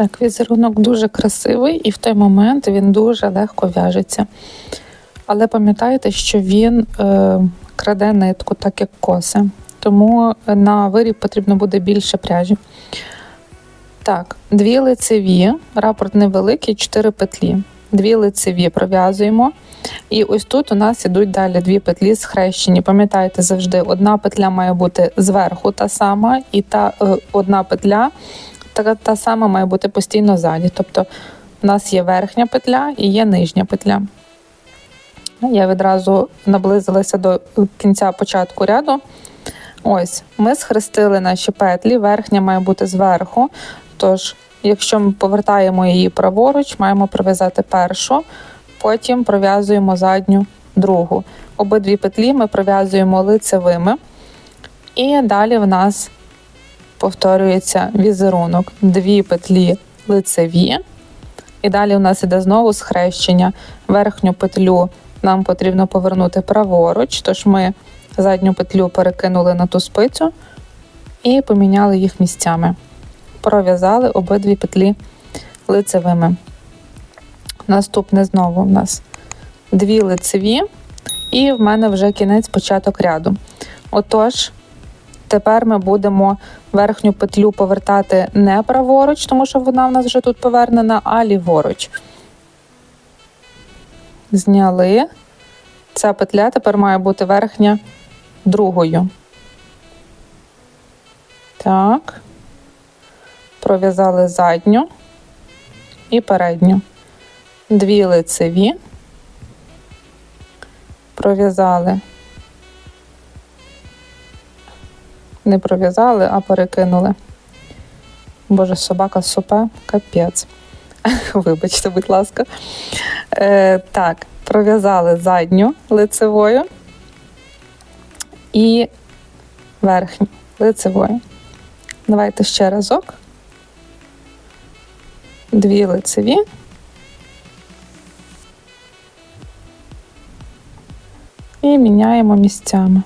Так, візерунок дуже красивий, і в той момент він дуже легко в'яжеться. Але пам'ятайте, що він е, краде нитку, так як коси. Тому на виріб потрібно буде більше пряжі. Так, дві лицеві, рапорт невеликий, 4 петлі. Дві лицеві пров'язуємо. І ось тут у нас ідуть далі дві петлі схрещені. Пам'ятайте завжди, одна петля має бути зверху та сама, і та е, одна петля та, та сама має бути постійно ззаді. Тобто у нас є верхня петля і є нижня петля. Я відразу наблизилася до кінця початку ряду. Ось, ми схрестили наші петлі, верхня має бути зверху. Тож, якщо ми повертаємо її праворуч, маємо пров'язати першу, потім пров'язуємо задню другу. Обидві петлі ми пров'язуємо лицевими. І далі в нас повторюється візерунок. Дві петлі лицеві. І далі у нас іде знову схрещення. Верхню петлю нам потрібно повернути праворуч, тож ми задню петлю перекинули на ту спицю і поміняли їх місцями. Пров'язали обидві петлі лицевими. Наступне знову у нас дві лицеві, і в мене вже кінець початок ряду. Отож, тепер ми будемо верхню петлю повертати не праворуч, тому що вона в нас вже тут повернена, а ліворуч. Зняли. Ця петля тепер має бути верхня другою. Так. Пров'язали задню і передню. Дві лицеві. Пров'язали. Не пров'язали, а перекинули. Боже, собака сопе, капець. Вибачте, будь ласка. Е, так, пров'язали задню лицевою і верхню лицевою. Давайте ще разок. Дві лицеві. І міняємо місцями.